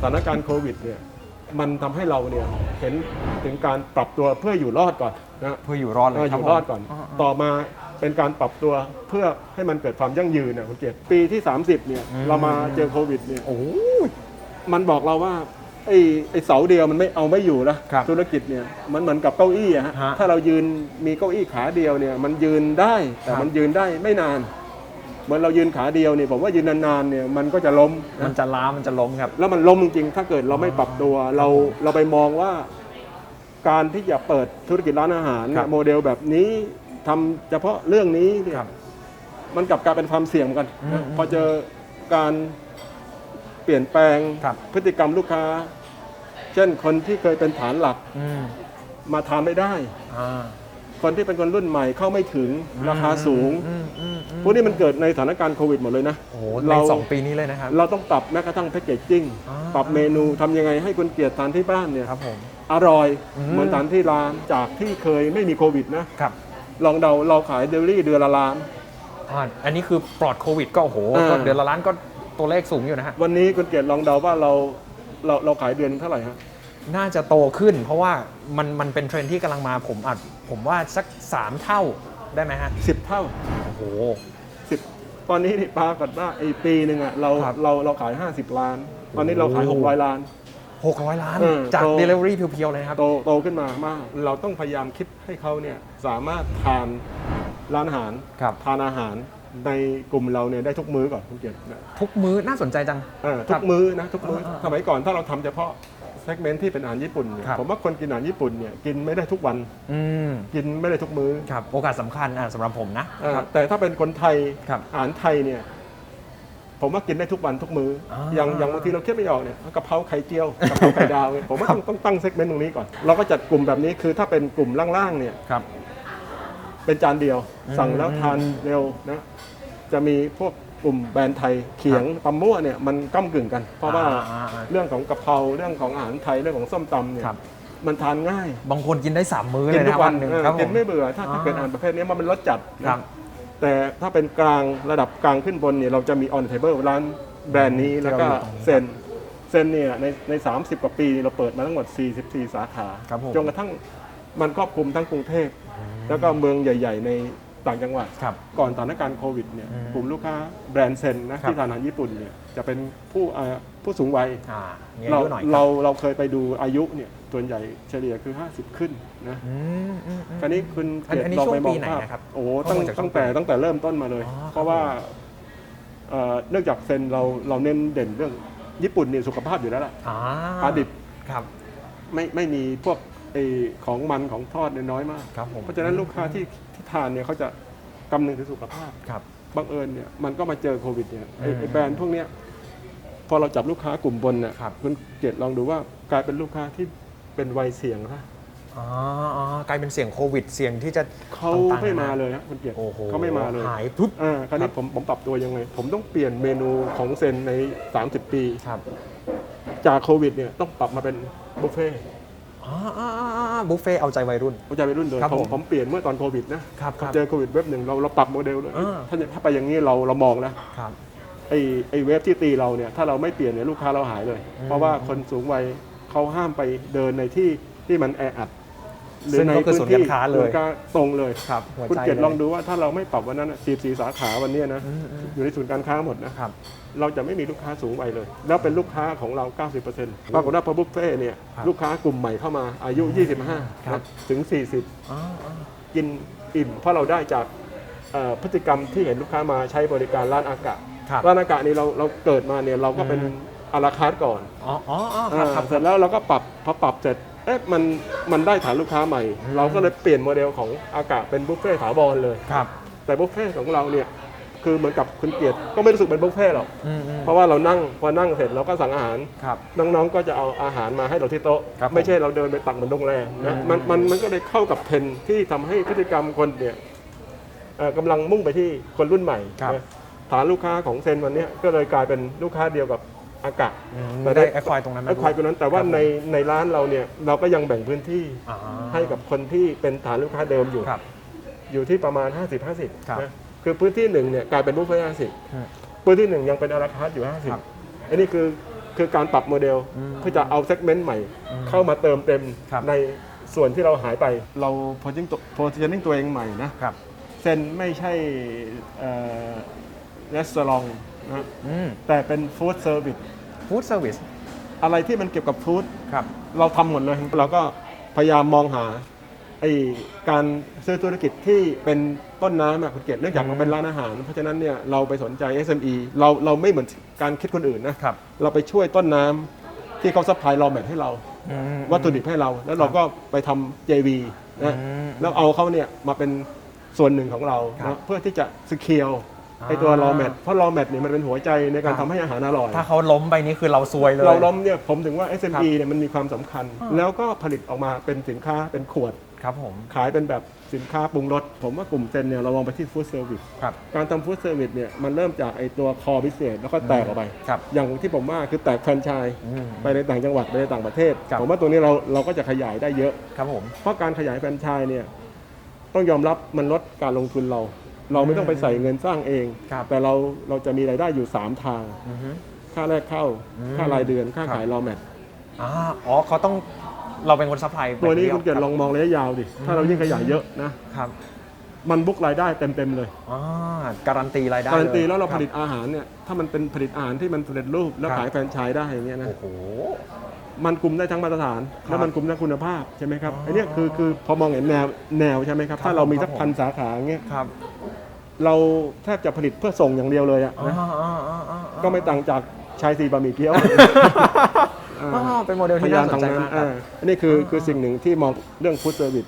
สถานการณ์โควิดเนี่ยมันทำให้เราเนี่ยเห็นถึงการปรับตัวเพื่ออยู่รอดก่อนนะเพื่ออยู่รอดเลยเออคอรับยู่รอดก่อนผมต่อมาเป็นการปรับตัวเพื่อให้มันเกิดความยั่งยืนนะคุณเกียรติปีที่ 30เนี่ยอืมเรามาเจอโควิดเนี่ยโอ้โหมันบอกเราว่าไอ้ไอ้เสาเดียวมันไม่เอาไม่อยู่นะครับธุรกิจเนี่ยมันเหมือนกับเก้าอี้อะฮะฮะถ้าเรายืนมีเก้าอี้ขาเดียวเนี่ยมันยืนได้แต่ครับมันยืนได้ไม่นาน เหมือนเรายืนขาเดียวเนี่ยผมว่ายืนนานๆเนี่ยมันก็จะล้มนะมันจะล้ามันจะล้มครับ แล้วมันล้มจริงๆ ถ้าเกิดเราไม่ปรับตัวเราเราไปมองว่า การที่จะเปิดธุรกิจร้านอาหารคเนี่รัยบโมเดลแบบนี้ทำเฉพาะเรื่องนี้เนี่ยครับมันกลับกลายเป็นความเสี่ยงเหมือนกันอืมพอเจอการเปลี่ยนแปลงครับ พฤติกรรมลูกค้า เช่นคนที่เคยเป็นฐานหลักอืมมาทานไม่ได้ อ่า คนที่เป็นคนรุ่นใหม่เข้าไม่ถึงราคาสูงอืมอืมอืมพวกนี้มันเกิดในสถานการณ์โควิดหมดเลยนะโอ้โหเราในสองปีนี้เลยนะครับ เราต้องปรับแม้กระทั่งแพคเกจจิ้งอ่าปรับเมนูทำยังไงให้คนเกลียดทานที่บ้านเนี่ยครับผมอร่อยอืมเหมือนทานที่ร้านจากที่เคยไม่มีโควิดนะครับลองเดาเราขายเดลิเวอรี่เดือนละล้านอ่าอันนี้คือปลอดโควิด ก็โอ้โหอ่าก็เดือนละล้านก็ตัวเลขสูงอยู่นะฮะวันนี้คุณเกียรติลองเดาว่าเราเราเราขายเดือนเท่าไหร่ฮะ น่าจะโตขึ้น เพราะว่ามันมันเป็นเทรนด์ที่กำลังมาผมอาจผมว่าสัก 3 เท่าได้ไหมฮะสิบเท่าโอ้โห สิบตอนนี้นี่ปรากฏว่าไอ้ปีหนึ่งอะเราครับเราเราขาย 50 ล้าน ตอนนี้เราขาย โอ้600 ล้าน 600 ล้าน เออจาก โต Delivery เพียวๆเลยนะครับ โตโตขึ้นมามาก เราต้องพยายามคิดให้เขาเนี่ยสามารถทานร้านอาหารครับ ทานอาหารในกลุ่มเราเนี่ยได้ทุกมื้อก่อนคุณเกียรตินะทุกมื้อน่าสนใจจัง เออครัทุบกมื้อนะทุกมื้ออ่าๆ สมัยก่อนถ้าเราทำเฉพาะเซกเมนต์ที่เป็นอาหารญี่ปุ่นเนี่ยครับ ผมว่าคนกินอาหารญี่ปุ่นเนี่ยกินไม่ได้ทุกวันอืมกินไม่ได้ทุกมื้อครับโอกาสสำคัญอะสำหรับผมนะเออครับแต่ถ้าเป็นคนไทยครับอาหารไทยเนี่ยผมว่ากินได้ทุกวันทุกมื้ออาอย่างอย่างบางทีเราคิดไม่ออกเนี่ยกะเพราไข่เจียวกะเพราไข่ดาวเนี่ยผมว่าต้องต้องตั้งเซกเมนต์ตรงนี้ก่อนเราก็จัดกลุ่มแบบนี้คือถ้าเป็นกลุ่มล่างๆเนี่ยครับเป็นจานเดียว อืมสั่งแล้วทานเร็วนะจะมีพวก กลุ่มแบรนด์ไทยเขียงตำมั่วเนี่ยมันก้ากึ่งกัน เพราะว่าอ่าๆเรื่องของกะเพราเรื่องของอาหารไทยเรื่องของส้มตำเนี่ยครับ มันทานง่าย บางคนกินได้3มื้อกิเลยทุนะกวัวันนหนึ่งเออครับผกินม ไม่เบื่อถ้าถ้าอ่า เกิดอาหารประเภทนี้มันเป็นรสจัดนะ ครับแต่ถ้าเป็นกลางระดับกลางขึ้นบนเนี่ยเราจะมี on table ร้านแบรนด์นี้ที่แล้วเราก็อยู่ตรงนี้เซนเซนเนี่ยในใน30กว่าปีเราเปิดมาทั้งหมด 44 สาขา ครับผมจนกระทั่งมันครอบคลุมทั้งกรุงเทพ แล้วก็เมืองใหญ่ ๆ ใน ต่างจังหวัด ครับ ก่อนสถานการณ์โควิดเนี่ยอืมกลุ่มลูกค้าแบรนด์เซนนะครับ ที่ทานอาหารญี่ปุ่นเนี่ยจะเป็นผู้อ่าผู้สูงวัย อ่ามีอาเรายุหน่อยครับเราเราเคยไปดูอายุเนี่ยส่วนใหญ่เฉลี่ยคือ 50 ขึ้นนะอืมอืมอืม คราวนี้คุณอันเกียรอันตินี้ลองช่วงไปมองปีไหนภาพนะครับโอ้โหข้อตั้งมูลจากช่วงตั้งแต่ปีตั้งแต่เริ่มต้นมาเลย อ๋อครับ เพราะว่าเอ่อเนื่องจากเซนเราเราเน้นเด่นเรื่องญี่ปุ่นเนี่ยสุขภาพอยู่แล้วล่ะอ่าปลาดิบครับ ไม่ไม่มีพวกไอของมันของทอดเนี่ยน้อยมาก ครับผม เพราะฉะนั้นลูกค้าที่ ที่ทานเนี่ยเขาจะกำนึงถึงสุขภาพ ครับ บังเอิญเนี่ยมันก็มาเจอโควิดเนี่ยไอ้อืมไอ้แบรนด์พวกเนี้ยพอเราจับลูกค้ากลุ่มบนเนี่ยครับ คุณเกียรติลองดูว่ากลายเป็นลูกค้าที่เป็นวัยเสี่ยงนะอ๋ออ๋อกลายเป็นเสี่ยงโควิด เสี่ยงที่จะเขาต่งๆไม่นนมาเลยครับคุณเกียรติโอ้โหเขาไม่มาเลยหายปุ๊บ อ่าคราวครันี้บ ผมผมปรับตัวยังไง ผมต้องเปลี่ยนเมนูของเซนใน 30 ปี ครับจากโควิดเนี่ยต้องปรับมาเป็นบุฟเฟ่ต์ อ๋ออ๋ออ๋ออ๋อ บุฟเฟ่ต์เอาใจวัยรุ่นผมจะไปรุ่นเลยครับผมผมผมเปลี่ยนเมื่อตอนโควิดนะครับครับเจอโควิดเว็บหนึ่งเราเราปรับโมเดลเลยอ่า ถ้าถ้าไปอย่างนี้เราเรามองนะ ครับ ไอ้ไอ้เว็บที่ตีเราเนี่ยถ้าเราไม่เปลี่ยนเนี่ยลูกค้าเราหายเลย อืมเพราะว่าคนสูงวัยเขาห้ามไปเดินในที่ที่มันแออัด ซึ่งก็คือศูนย์การค้าเลยศูนย์การตรงเลยครับหัวคุณใจเกียรติเลยลองดูว่าถ้าเราไม่ปรับวันนั้นสีสีสาขาวันเนี้ยนะอืมอืม อยู่ในศูนย์การค้าหมดนะ ครับ เราจะไม่มีลูกค้าสูงวัยเลย แล้วเป็นลูกค้าของเรา 90%ปรากฏว่าพอบุฟเฟ่ต์เนี่ยครับลูกค้ากลุ่มใหม่เข้ามาอายุ 25ครับ นะถึง อ๋ออ๋อ 40 กินอิ่ม เพราะเราได้จากเอ่อพฤติกรรมที่เห็นลูกค้ามาใช้บริการร้านอากาศครับร้านอากาศนี่เราเราเกิดมาเนี่ยเราก็เป็นอืม อาราคาร์ทก่อนอ๋ออ๋ออ๋อครับครับอ่าเสร็จแล้วเราก็ปรับพอปรับเสร็จ เอ๊ะมันมันได้ฐานลูกค้าใหม่อืมเราก็เลยเปลี่ยนโมเดลของอากาศเป็นบุฟเฟ่ต์ถาวรเลย ครับ แต่บุฟเฟ่ต์ของเราเนี่ยคือเหมือนกับคุณเกียรติก็ไม่รู้สึกเป็นบุฟเฟ่ต์หรอกอืมอืมเพราะว่าเรานั่งพอนั่งเสร็จเราก็สั่งอาหาร ครับ น้องๆ ก็จะเอาอาหารมาให้เราที่โต๊ะ ครับผมไม่ใช่เราเดินไปตักเหมือนโรงแรมนะอืม มันมันมันก็เลยเข้ากับเทรนด์ที่ทำให้พฤติกรรมคนเนี่ยเอ่อกำลังมุ่งไปที่คนรุ่นใหม่ครับนะฐานลูกค้าของเซนวันเนี้ยก็เลยกลายเป็นลูกค้าเดียวกับ อากาศอืมแต่ได้ได้แอคควายตรงนั้นมาไอ้ควายตัวนั้น แต่ว่าครับผมในในร้านเราเนี่ยเราก็ยังแบ่งพื้นที่อ่าให้กับคนที่เป็นฐานลูกค้าเดิมอยู่ครับอยู่ที่ประมาณ 50ครับ50นะคือพื้นที่หนึ่งเนี่ยกลายเป็นบุฟเฟ่ต์50อืมพื้นที่หนึ่งยังเป็นอาราคาร์ทอยู่ครับ50 อันนี้คือคือการปรับโมเดลอืมเพื่อจะเอาเซกเมนต์ใหม่อืมเข้ามาเติมเต็มครับในส่วนที่เราหายไปเรา positioning ตัว positioning ตัวเองใหม่นะครับเซนไม่ใช่รีสอร์ท นะอืมแต่เป็นฟู้ดเซอร์วิสฟู้ดเซอร์วิสอะไรที่มันเกี่ยวกับฟู้ดครับ เราทำหมดเลย เราก็พยายามมองหาไอการซื้อธุรกิจที่เป็นต้นน้ำอะคุณเกศเนื่องจากอืมมันเป็นร้านอาหาร เพราะฉะนั้นเนี่ยเราไปสนใจ SME เราเราไม่เหมือนการคิดคนอื่นนะครับ เราไปช่วยต้นน้ำที่เขาซัพพลายรอแมทให้เรา อืม วัตถุดิบให้เรา แล้วเราก็ไปทำ JV นะอืมแล้วเอาเขาเนี่ยมาเป็นส่วนหนึ่งของเราครับ นะเพื่อที่จะสเคียวอ่า ไอตัวรอแมทเพราะรอแมทเนี่ยมันเป็นหัวใจในการครัทำบให้อาหารอร่อยถ้าเขาล้มไปนี่คือเราซวยเลย เราล้มเนี่ยผมถึงว่า SME ครับเนี่ยมันมีความสำคัญอ่าแล้วก็ผลิตออกมาเป็นสินค้าเป็นขวดครับผมขายเป็นแบบสินค้าปรุงรสผมว่ากลุ่มเซนเนี่ยเรามองไปที่ฟู้ดเซอร์วิสครับการทำฟู้ดเซอร์วิสเนี่ยมันเริ่มจากไอตัวคอบิสเนสแล้วก็แตกออกไปครับอย่างที่ผมว่าคือแตกแฟรนไชส์อืมไปในต่างจังหวัดไปในต่างประเทศครับผมว่าตัวนี้เราเราก็จะขยายได้เยอะครับผมเพราะการขยายแฟรนไชส์เนี่ยต้องยอมรับมันลดการลงทุนเรา เราไม่ต้องไปใส่เงินสร้างเอง ครับแต่เราเราจะมีรายได้อยู่ 3 ทางอือฮึค่าแรกเข้า อืมค่ารายเดือน ค่าครับ ขายรอแมทอ่าอ๋อเขาต้องเราเป็นคนซัพพลายตัวนี้ไปคุณเกิดลองมองระยะยาวดิ ถ้าเรายิ่งขยายเยอะนะ ครับมันบุกรายได้เต็มๆเลยอ่าการันตีรายได้การันตียแล้วเราคผบ ลิตอาหารเนี่ย ถ้ามันเป็นผลิตอาหารที่มันสำเร็จรูปแล้วครับ ขายแฟรนไชส์ได้อย่างเงี้ยนะ โอ้โห มันกลุ่มได้ทั้งมาตรฐาน ครับแล้วมันกลุ่มได้คุณภาพใช่ไหมครับอ๋อไอ้เนี่ยคือคือพอมองเห็นแนวแนวใช่ไหมครับ ครับถ้าเรามีผมสักพันสาขาเงี้ยครับ เราแทบจะผลิตเพื่อส่งอย่างเดียวเลยอะอ่านะอ่าอ่าอ่าอ่าก็ไม่ต่างจากชายสีบะหมี่เกี๊ยวอ่าเป็นโมเดลพที่ยายาน่ามสนทางใจนั้นมากครับอ่าอันนี้คือคือสิ่งหนึ่งที่มองเรื่องฟู้ดเซอร์วิส